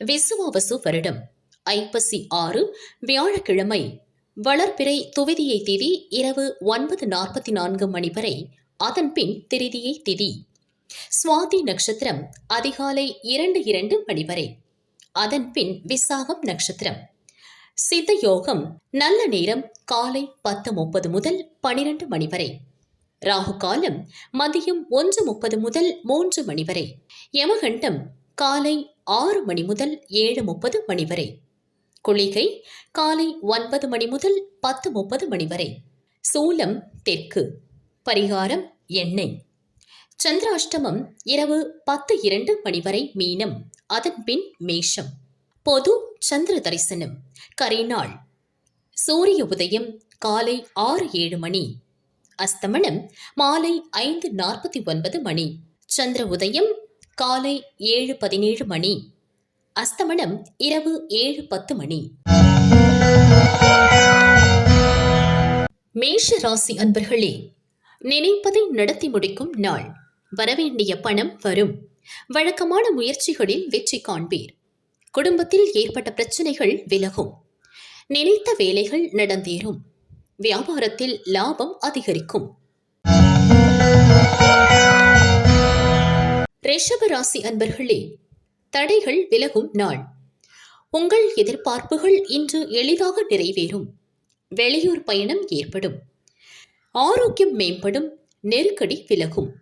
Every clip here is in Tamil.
விசுவாவசு வருடம் ஐப்பசி ஆறு வியாழக்கிழமை வளர்பிறை துவிதியை திதி இரவு ஒன்பது நாற்பத்தி நான்கு மணி வரை அதன் பின் திருதியை திதி. சுவாதி நட்சத்திரம் அதிகாலை இரண்டு இரண்டு மணி வரை அதன் பின் விசாகம் நட்சத்திரம். சித்த யோகம் நல்ல நேரம் காலை பத்து முப்பது முதல் பனிரெண்டு மணி வரை ராகு காலம் மதியம் ஒன்று முப்பது முதல் மூன்று மணி வரை யமகண்டம் காலை ஆறு மணி முதல் ஏழு முப்பது மணி வரை. குளிகை காலை ஒன்பது மணி முதல் பத்து முப்பது மணி வரை. சூலம் தெற்கு. பரிகாரம் எண்ணெய். சந்திராஷ்டமம் இரவு பத்து இரண்டு மணி வரை மீனம் அதன் பின் மேஷம். பொது சந்திர தரிசனம் கரிநாள் சூரிய உதயம் காலை ஆறு ஏழு மணி. அஸ்தமனம் மாலை ஐந்து நாற்பத்தி ஒன்பது மணி. சந்திர உதயம் காலை ஏழு பதினேழு மணி அஸ்தமனம் இரவு ஏழு பத்து மணி. மேஷ ராசி அன்பர்களே நினைப்பதை நடத்தி முடிக்கும் நாள். வரவேண்டிய பணம் வரும். வழக்கமான முயற்சிகளில் வெற்றி காண்பீர். குடும்பத்தில் ஏற்பட்ட பிரச்சனைகள் விலகும். நினைத்த வேலைகள் நடந்தேறும். வியாபாரத்தில் லாபம் அதிகரிக்கும். ரிஷப ராசி அன்பர்களே தடைகள் விலகும் நாள். உங்கள் எதிர்பார்ப்புகள் இன்று எளிதாக நிறைவேறும். வெளியூர் பயணம் ஏற்படும். ஆரோக்கியம் மேம்படும் நெருக்கடி விலகும்.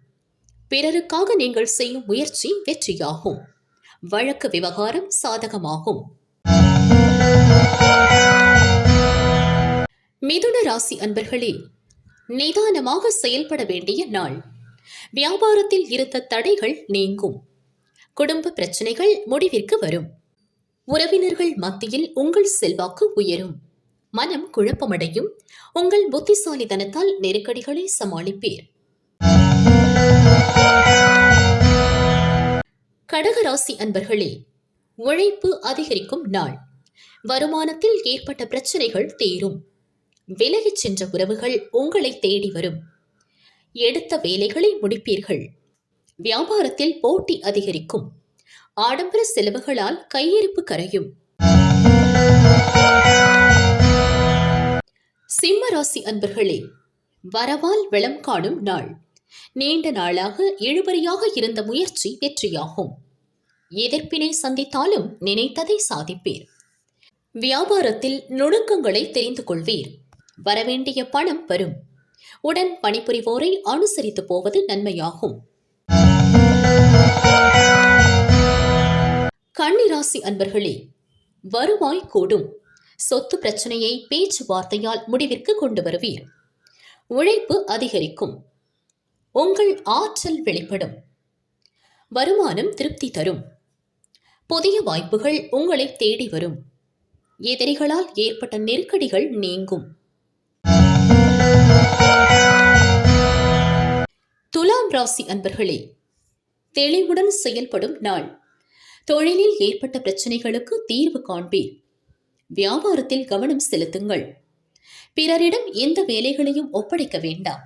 பிறருக்காக நீங்கள் செய்யும் முயற்சி வெற்றியாகும். வழக்கு விவகாரம் சாதகமாகும். மிதுன ராசி அன்பர்களே நிதானமாக செயல்பட வேண்டிய நாள். வியாபாரத்தில் இருந்த தடைகள் நீங்கும். குடும்ப பிரச்சனைகள் முடிவிற்கு வரும். உறவினர்கள் மத்தியில் உங்கள் செல்வாக்கு உயரும். மனம் குழப்பமடையும். உங்கள் புத்திசாலித்தனத்தால் நெருக்கடிகளை சமாளிப்பீர். கடகராசி அன்பர்களே உழைப்பு அதிகரிக்கும் நாள். வருமானத்தில் ஏற்பட்ட பிரச்சனைகள் தீரும். விலகிச் சென்ற உறவுகள் உங்களை தேடி வரும். எடுத்த வேலைகளை முடிப்பீர்கள். வியாபாரத்தில் போட்டி அதிகரிக்கும். ஆடம்பர செலவுகளால் கையிருப்பு கரையும். சிம்ம ராசி அன்பர்களே வரவால் வளம் காணும் நாள். நீண்ட நாளாக இழுபறியாக இருந்த முயற்சி வெற்றியாகும். எதிர்ப்பினை சந்தித்தாலும் நினைத்ததை சாதிப்பீர். வியாபாரத்தில் நுணுக்கங்களை தெரிந்து கொள்வீர். வரவேண்டிய பணம் வரும். உடன் பணிபுரிவோரை அனுசரித்து போவது நன்மையாகும். கன்னிராசி அன்பர்களே வருவாய் கூடும். சொத்து பிரச்சனையை பேச்சுவார்த்தையால் முடிவிற்கு கொண்டு வருவீர். உழைப்பு அதிகரிக்கும். உங்கள் ஆற்றல் வெளிப்படும். வருமானம் திருப்தி தரும். புதிய வாய்ப்புகள் உங்களை தேடி வரும். எதிரிகளால் ஏற்பட்ட நெருக்கடிகள் நீங்கும். துலாம் ராசி அன்பர்களே தெளிவுடன் செயல்படும் நாள். தொழிலில் ஏற்பட்ட பிரச்சனைகளுக்கு தீர்வு காண்பீர். வியாபாரத்தில் கவனம் செலுத்துங்கள். பிறரிடம் எந்த வேலைகளையும் ஒப்படைக்க வேண்டாம்.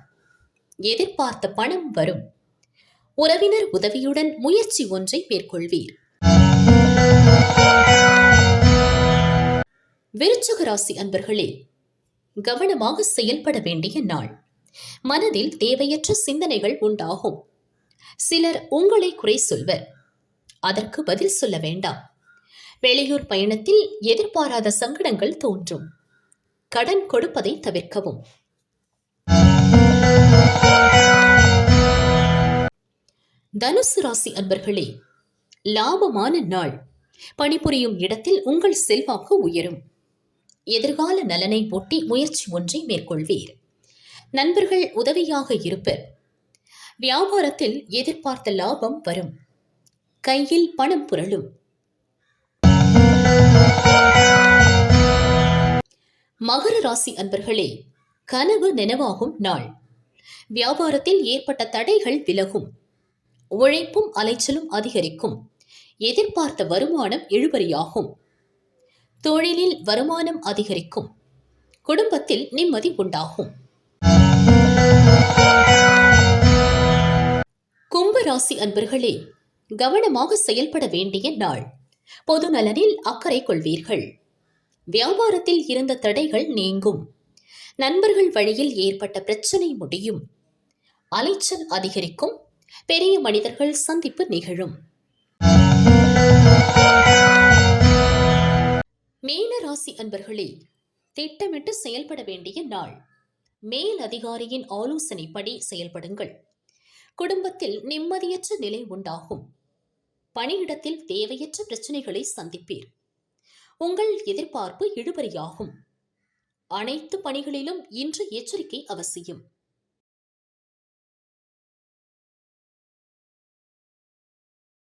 எதிர்பார்த்த பணம் வரும். உறவினர் உதவியுடன் முயற்சி ஒன்றை மேற்கொள்வீர். விருச்சக ராசி அன்பர்களே கவனமாக செயல்பட வேண்டிய நாள். மனதில் தேவையற்ற சிந்தனைகள் உண்டாகும். சிலர் உங்களை குறை சொல்வர். அதற்கு பதில் சொல்ல வேண்டாம். வெளியூர் பயணத்தில் எதிர்பாராத சங்கடங்கள் தோன்றும். கடன் கொடுப்பதை தவிர்க்கவும். தனுசு ராசி அன்பர்களே லாபமான நாள். பணிபுரியும் இடத்தில் உங்கள் செல்வாக்கு உயரும். எதிர்கால நலனை ஒட்டி முயற்சி ஒன்றை மேற்கொள்வீர். நண்பர்கள் உதவியாக இருப்பர். வியாபாரத்தில் எதிர்பார்த்த லாபம் வரும். கையில் பணம் புரளும். மகர ராசி அன்பர்களே கனவு நினைவாகும் நாள். வியாபாரத்தில் ஏற்பட்ட தடைகள் விலகும். உழைப்பும் அலைச்சலும் அதிகரிக்கும். எதிர்பார்த்த வருமானம் இழுபறியாகும். தொழிலில் வருமானம் அதிகரிக்கும். குடும்பத்தில் நிம்மதி உண்டாகும். கும்பராசி அன்பர்களே கவனமாக செயல்பட வேண்டிய நாள். பொது நலனில் அக்கறை கொள்வீர்கள். வியாபாரத்தில் இருந்த தடைகள் நீங்கும். நண்பர்கள் வழியில் ஏற்பட்ட பிரச்சனை முடியும். அலைச்சல் அதிகரிக்கும். பெரிய மனிதர்கள் சந்திப்பு நிகழும். மீன ராசி அன்பர்களே திட்டமிட்டு செயல்பட வேண்டிய நாள். மேல் அதிகாரியின் ஆலோசனைப்படி செயல்படுங்கள். குடும்பத்தில் நிம்மதியற்ற நிலை உண்டாகும். பணியிடத்தில் தேவையற்ற பிரச்சனைகளை சந்திப்பீர். உங்கள் எதிர்பார்ப்பு இழுபறியாகும். அனைத்து பணிகளிலும் இன்று எச்சரிக்கை அவசியம்.